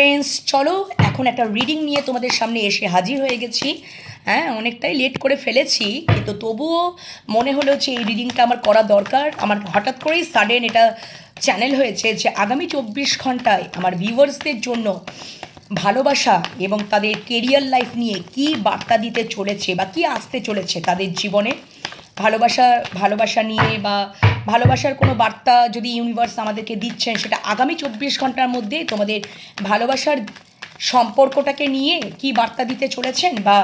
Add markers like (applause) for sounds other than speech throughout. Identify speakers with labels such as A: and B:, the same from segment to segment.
A: Friends চলো, এখন একটা রিডিং নিয়ে তোমাদের সামনে এসে হাজির হয়ে গেছি। হ্যাঁ অনেকটাই লেট করে ফেলেছি, কিন্তু তবুও মনে হলো যে এই রিডিংটা আমার করা দরকার। আমার হঠাৎ করেই সাডেন এটা চ্যানেল হয়েছে যে আগামী চব্বিশ ঘন্টায় আমার ভিউয়ার্সদের জন্য ভালোবাসা এবং তাদের কেরিয়ার লাইফ নিয়ে কি বার্তা দিতে চলেছে বা কি আসতে চলেছে তাদের জীবনে। ভালোবাসা ভালোবাসা নিয়ে বা ভালোবাসার কোনো বার্তা যদি ইউনিভার্স আমাদেরকে দিচ্ছেন, সেটা আগামী চব্বিশ ঘণ্টার মধ্যে তোমাদের ভালোবাসার সম্পর্কটাকে নিয়ে কি বার্তা দিতে চলেছেন বা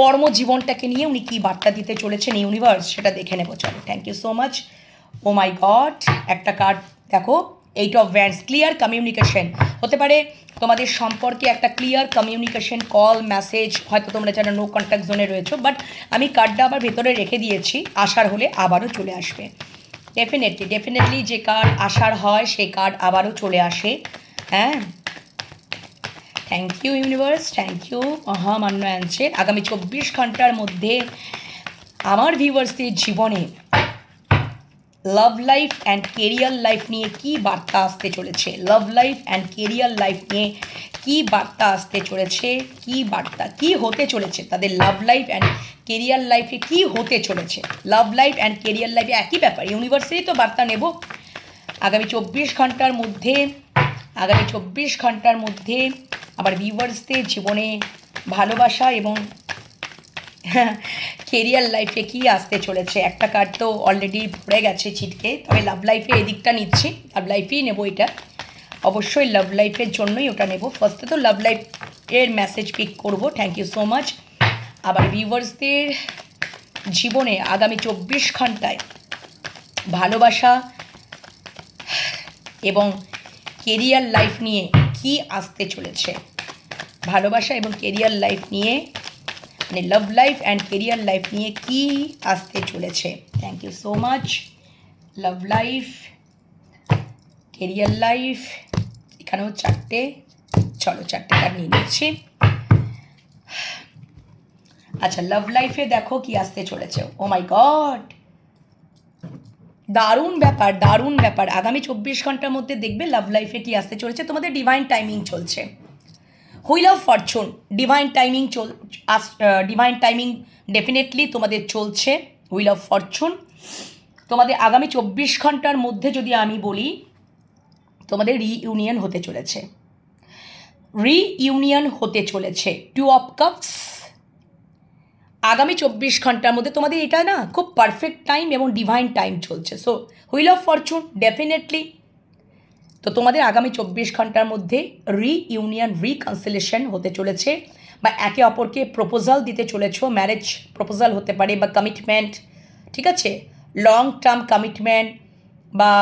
A: কর্মজীবনটাকে নিয়ে উনি কী বার্তা দিতে চলেছেন ইউনিভার্স সেটা দেখে নেব। চলো thank you so much oh my god একটা কার্ড দেখো। Eight of wands clear communication হতে পারে তোমাদের সম্পর্কে একটা ক্লিয়ার কমিউনিকেশন কল মেসেজ হয়তো তোমরা যেন নো কন্ট্যাক্ট জোনে রয়েছো বাট আমি কার্ডটা আবার ভেতরে রেখে দিয়েছি, আসার হলে আবারও চলে আসবে। ডেফিনেটলি ডেফিনেটলি যে কার্ড আসার হয়, সেই কার্ড আবারও চলে আসে। হ্যাঁ? Thank you universe thank you মহামান্য অ্যান্সের আগামী চব্বিশ ঘণ্টার মধ্যে আমার ভিউয়ার্সদের জীবনে love life and career life নিয়ে কি বার্তা আসতে চলেছে? Love life and career life নিয়ে কি বার্তা আসতে চলেছে? কি বার্তা, কি হতে চলেছে? তাদের লাভ লাইফ অ্যান্ড কেরিয়ার লাইফে কি হতে চলেছে? লাভ লাইফ অ্যান্ড কেরিয়ার লাইফে একই ব্যাপার। ইউনিভার্সেই তো বার্তা নেব। আগামী চব্বিশ ঘণ্টার মধ্যে, আগামী চব্বিশ ঘণ্টার মধ্যে আমার ভিউয়ার্সদের জীবনে ভালোবাসা এবং (laughs) কেরিয়ার লাইফে কি আসতে চলেছে? একটা কার্ড তো অলরেডি পড়ে গেছে ছিটকে। তবে লাভ লাইফে এদিকটা নিচ্ছি। লাভ লাইফেই নেব এটা। অবশ্যই লাভ লাইফের জন্যই ওটা নেব। ফার্স্টে তো লাভ লাইফ এর মেসেজ পিক করব। থ্যাংক ইউ সো মাচ আবার ভিউয়ার্সদের জীবনে আগামী চব্বিশ ঘন্টায় ভালোবাসা এবং কেরিয়ার লাইফ নিয়ে কি আসতে চলেছে? ভালোবাসা এবং কেরিয়ার লাইফ নিয়ে মানে love life and career life নিয়ে কি আসতে চলেছে? Thank you so much love life career life এখানেও চারটে, চলো চারটে কার্ড নিয়ে নিচ্ছি। আচ্ছা লাভ লাইফে দেখো কি আসতে চলেছে। ও মাই গড দারুণ ব্যাপার দারুণ ব্যাপার। আগামী চব্বিশ ঘণ্টার মধ্যে দেখবে লাভ লাইফে কি আসতে চলেছে? তোমাদের ডিভাইন টাইমিং চলছে। Wheel of fortune divine timing চল, আস ডিভাইন টাইমিং ডেফিনেটলি তোমাদের চলছে হুইল অফ ফরচুন তোমাদের আগামী চব্বিশ ঘণ্টার মধ্যে যদি আমি বলি, তোমাদের রিইউনিয়ন হতে চলেছে। রিইউনিয়ন হতে চলেছে টু অফ কাপস আগামী চব্বিশ ঘণ্টার মধ্যে তোমাদের এটা না, খুব পারফেক্ট টাইম এবং ডিভাইন টাইম চলছে। So wheel of fortune definitely তো তোমাদের আগামী চব্বিশ ঘণ্টার মধ্যে রিইউনিয়ন রিকনসিলেশন হতে চলেছে বা একে অপরকে প্রপোজাল দিতে চলেছ ম্যারেজ প্রপোজাল হতে পারে বা কমিটমেন্ট ঠিক আছে? লং টার্ম কমিটমেন্ট বা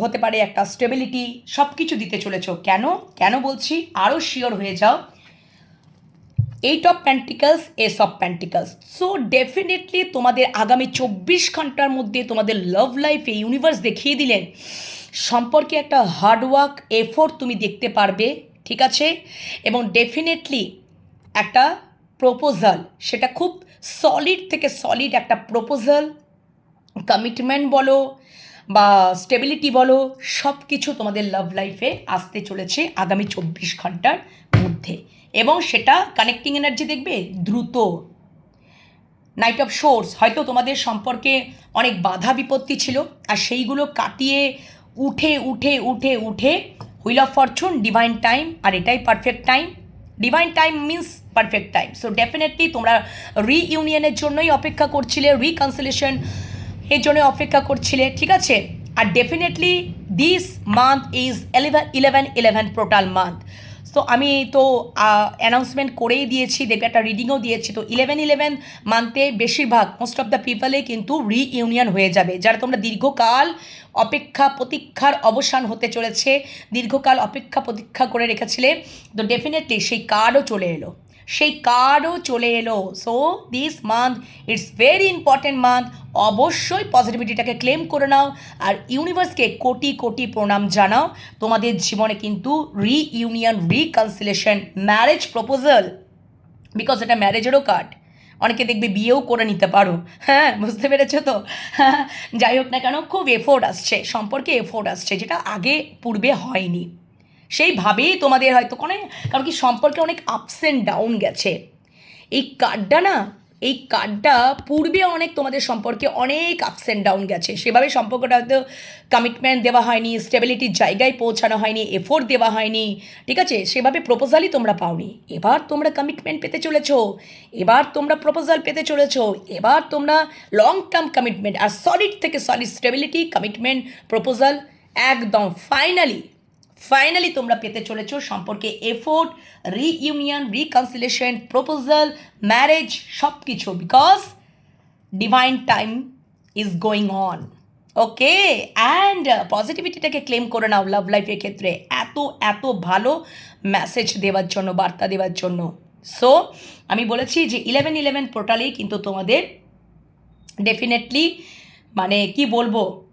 A: হতে পারে একটা স্টেবিলিটি সব কিছু দিতে চলেছ। কেন? কেন বলছি? আরও শিওর হয়ে যাও। Eight of pentacles ace of pentacles so definitely তোমাদের আগামী চব্বিশ ঘণ্টার মধ্যে তোমাদের লাভ লাইফে ইউনিভার্স দেখিয়ে দিলেন। সম্পর্কে একটা হার্ডওয়ার্ক এফোর্ট তুমি দেখতে পারবে, ঠিক আছে? এবং ডেফিনেটলি একটা প্রপোজাল সেটা খুব সলিড থেকে সলিড একটা প্রপোজাল কমিটমেন্ট বলো বা স্টেবিলিটি বলো সব কিছু তোমাদের লাভ লাইফে আসতে চলেছে আগামী চব্বিশ ঘণ্টার মধ্যে। এবং সেটা কানেক্টিং এনার্জি দেখবে দ্রুত। নাইট অফ শোর্স হয়তো তোমাদের সম্পর্কে অনেক বাধা বিপত্তি ছিল, আর সেইগুলো কাটিয়ে উঠে উঠে উঠে উঠে wheel of fortune divine time আর এটাই perfect time divine time means perfect time so definitely তোমরা রিইউনিয়নের জন্যই অপেক্ষা করছিলে রিকনসিলেশন এর জন্য অপেক্ষা করছিলে, ঠিক আছে? আর definitely this month is eleven eleven eleven total month তো আমি তো অ্যানাউন্সমেন্ট করেই দিয়েছি, দেখবে একটা রিডিংও দিয়েছি। তো ইলেভেন ইলেভেন মান্থে বেশিরভাগ মোস্ট অফ দ্য পিপলে কিন্তু রিইউনিয়ন হয়ে যাবে। যারা তোমরা দীর্ঘকাল অপেক্ষা প্রতীক্ষার অবসান হতে চলেছে, দীর্ঘকাল অপেক্ষা প্রতীক্ষা করে রেখেছিলে, তো ডেফিনেটলি সেই কার্ডও চলে এলো। সেই কার্ডও চলে এলো। So this month it's very important month অবশ্যই পজিটিভিটিটাকে ক্লেম করে নাও আর ইউনিভার্সকে কোটি কোটি প্রণাম জানাও। তোমাদের জীবনে কিন্তু reunion reconciliation marriage proposal because এটা ম্যারেজেরও কার্ড অনেকে দেখবে বিয়েও করে নিতে পারো। হ্যাঁ বুঝতে পেরেছ তো? (laughs) যাই হোক না কেন, খুব এফোর্ট আসছে। সম্পর্কে এফোর্ট আসছে, যেটা আগে পূর্বে হয়নি। সেইভাবেই তোমাদের হয়তো কোনো কারণ কি সম্পর্কে অনেক আপস অ্যান্ড ডাউন গেছে। এই কার্ডটা না এই কার্ডটা পূর্বে অনেক তোমাদের সম্পর্কে অনেক আপস অ্যান্ড ডাউন গেছে। সেভাবে সম্পর্কটা হয়তো কমিটমেন্ট দেওয়া হয়নি স্টেবিলিটির জায়গায় পৌঁছানো হয়নি এফোর্ট দেওয়া হয়নি, ঠিক আছে? সেভাবে প্রপোজালই তোমরা পাওনি। এবার তোমরা কমিটমেন্ট পেতে চলেছো, এবার তোমরা প্রপোজাল পেতে চলেছো, এবার তোমরা লং টার্ম কমিটমেন্ট আর সলিড থেকে সলিড স্টেবিলিটি কমিটমেন্ট প্রপোজাল একদম ফাইনালি ফাইনালি তোমরা পেতে চলেছো সম্পর্কে effort reunion reconciliation proposal marriage সব কিছু because divine time is going on okay and পজিটিভিটিটাকে claim করে নাও লাভ লাইফের ক্ষেত্রে। এত এত ভালো মেসেজ দেওয়ার জন্য, বার্তা দেওয়ার জন্য। সো আমি বলেছি যে ইলেভেন ইলেভেন পোর্টালেই কিন্তু তোমাদের ডেফিনেটলি মানে কি বলব?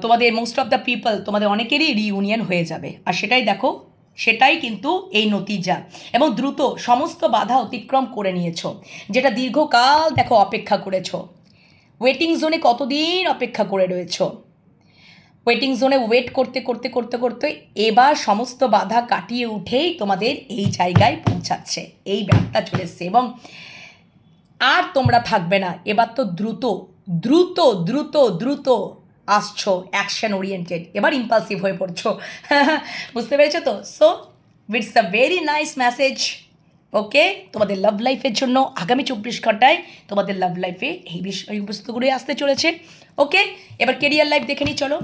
A: তোমাদের মোস্ট অফ দ্য পিপল তোমাদের অনেকেরই রিইউনিয়ন হয়ে যাবে। আর সেটাই দেখো, সেটাই কিন্তু এই নতিজা। এবং দ্রুত সমস্ত বাধা অতিক্রম করে নিয়েছো, যেটা দীর্ঘকাল দেখো অপেক্ষা করেছ। ওয়েটিং জোনে কতদিন অপেক্ষা করে রয়েছো? ওয়েটিং জোনে ওয়েট করতে করতে করতে করতে এবার সমস্ত বাধা কাটিয়ে উঠেই তোমাদের এই জায়গায় পৌঁছাচ্ছে। এই ব্যাপারটা চলে এসছে। এবং আর তোমরা থাকবে না। এবার তো দ্রুত দ্রুত দ্রুত দ্রুত আসছো অ্যাকশন ওরিয়েন্টেড এবার ইম্পালসিভ হয়ে পড়ছো। (laughs) বুঝতে পেরেছ তো? So it's a very nice message okay তোমাদের লাভ লাইফের জন্য আগামী চব্বিশ ঘন্টায় তোমাদের লাভ লাইফে এই বিষয় বস্তুগুলোই আসতে চলেছে ওকে এবার কেরিয়ার লাইফ দেখে নিই, চলো।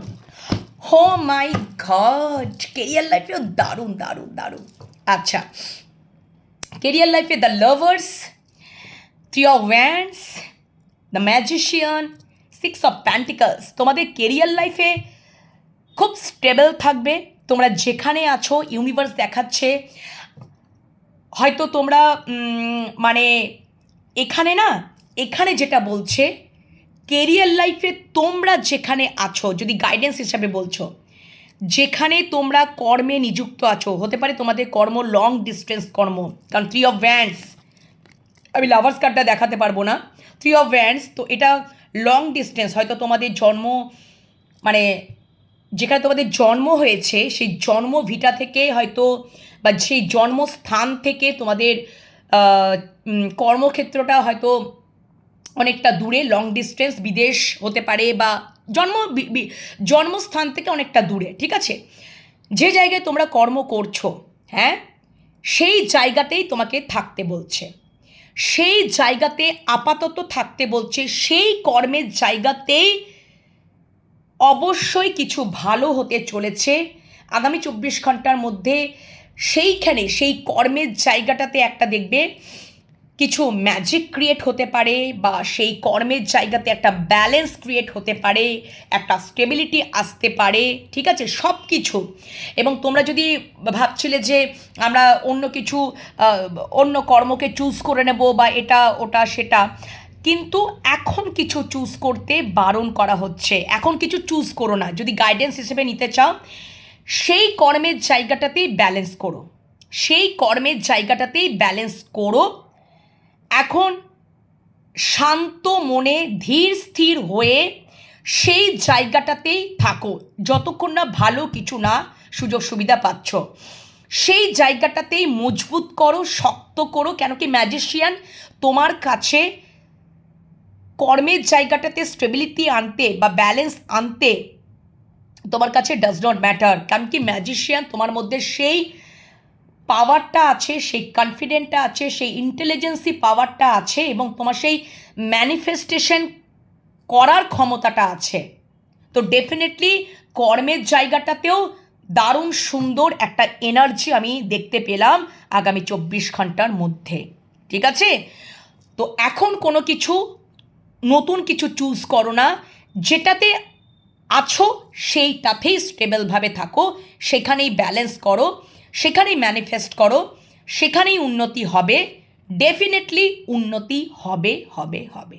A: হো মাই গড কেরিয়ার লাইফেও দারুণ দারুণ দারুণ। আচ্ছা কেরিয়ার লাইফে the lovers three of wands the magician six of pentacles তোমাদের কেরিয়ার লাইফে খুব স্টেবল থাকবে। তোমরা যেখানে আছো ইউনিভার্স দেখাচ্ছে। হয়তো তোমরা মানে এখানে না, এখানে যেটা বলছে কেরিয়ার লাইফে তোমরা যেখানে আছো, যদি গাইডেন্স হিসাবে বলছো, যেখানে তোমরা কর্মে নিযুক্ত আছো, হতে পারে তোমাদের কর্ম লং ডিস্টেন্স কর্ম, কারণ থ্রি অফ ভ্যান্স আমি লাভার্স কার্ডটা দেখাতে পারব না। থ্রি অফ ভ্যান্স তো এটা লং ডিস্টেন্স হয়তো তোমাদের জন্ম মানে যেখানে তোমাদের জন্ম হয়েছে, সেই জন্ম ভিটা থেকে হয়তো বা সেই জন্মস্থান থেকে তোমাদের কর্মক্ষেত্রটা হয়তো অনেকটা দূরে লং ডিস্টেন্স বিদেশ হতে পারে বা জন্ম জন্মস্থান থেকে অনেকটা দূরে, ঠিক আছে? যে জায়গায় তোমরা কর্ম করছ হ্যাঁ? সেই জায়গাতেই তোমাকে থাকতে বলছে। সেই জায়গাতে আপাতত থাকতে বলছে, সেই কর্মের জায়গাতেই অবশ্যই কিছু ভালো হতে চলেছে। আগামী চব্বিশ ঘণ্টার মধ্যে সেইখানে, সেই কর্মের জায়গাটাতে একটা দেখবে কিছু ম্যাজিক ক্রিয়েট হতে পারে বা সেই কর্মের জায়গাতে একটা ব্যালেন্স ক্রিয়েট হতে পারে, একটা স্টেবিলিটি আসতে পারে, ঠিক আছে? সব কিছু এবং তোমরা যদি ভাবছিলে যে আমরা অন্য কিছু অন্য কর্মকে চুজ করে নেব বা এটা, ওটা, সেটা, কিন্তু এখন কিছু চুজ করতে বারণ করা হচ্ছে। এখন কিছু চুজ করো না। যদি গাইডেন্স হিসেবে নিতে চাও, সেই কর্মের জায়গাটাতেই ব্যালেন্স করো। সেই কর্মের জায়গাটাতেই ব্যালেন্স করো। এখন শান্ত মনে, ধীর, স্থির হয়ে সেই জায়গাটাতেই থাকো। যতক্ষণ না ভালো কিছু না, সুযোগ সুবিধা পাচ্ছ। সেই জায়গাটাতেই মজবুত করো, শক্ত করো, কেন কি ম্যাজিশিয়ান তোমার কাছে কর্মের জায়গাটাতে স্টেবিলিটি আনতে বা ব্যালেন্স আনতে তোমার কাছে ডাজ নট ম্যাটার কারণ কি ম্যাজিশিয়ান তোমার মধ্যে সেই পাওয়ারটা আছে, সেই কনফিডেন্টটা আছে, সেই ইন্টেলিজেন্সি পাওয়ারটা আছে এবং তোমার সেই ম্যানিফেস্টেশন করার ক্ষমতাটা আছে। তো ডেফিনেটলি কর্মের জায়গাটাতেও দারুণ সুন্দর একটা এনার্জি আমি দেখতে পেলাম আগামী চব্বিশ ঘণ্টার মধ্যে। ঠিক আছে? তো এখন কোনো কিছু নতুন কিছু চুজ করো না, যেটাতে আছো সেইটাতেই স্টেবলভাবে থাকো, সেখানেই ব্যালেন্স করো। সেখানেই ম্যানিফেস্ট করো, সেখানেই উন্নতি হবে ডেফিনেটলি উন্নতি হবে হবে হবে।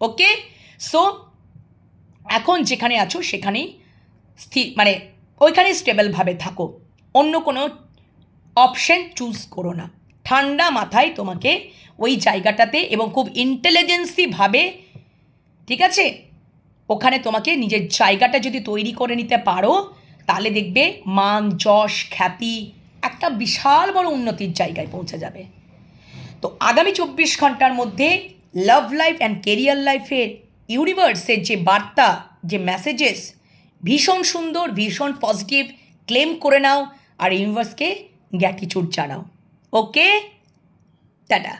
A: ওকে সো এখন যেখানে আছো সেখানেই স্থির মানে ওইখানেই স্টেবলভাবে থাকো। অন্য কোনো অপশন চুজ করো না। ঠান্ডা মাথায় তোমাকে ওই জায়গাটাতে এবং খুব ইন্টেলিজেন্সিভাবে ঠিক আছে? ওখানে তোমাকে নিজের জায়গাটা যদি তৈরি করে নিতে পারো, তাহলে দেখবে মান যশ, খ্যাতি একটা বিশাল বড় উন্নতির জায়গায় পৌঁছে যাবে। তো আগামী চব্বিশ ঘণ্টার মধ্যে লাভ লাইফ অ্যান্ড কেরিয়ার লাইফের ইউনিভার্সের যে বার্তা, যে মেসেজেস ভীষণ সুন্দর, ভীষণ পজিটিভ ক্লেম করে নাও আর ইউনিভার্সকে গ্যাটিচুড জানাও। ওকে টাটা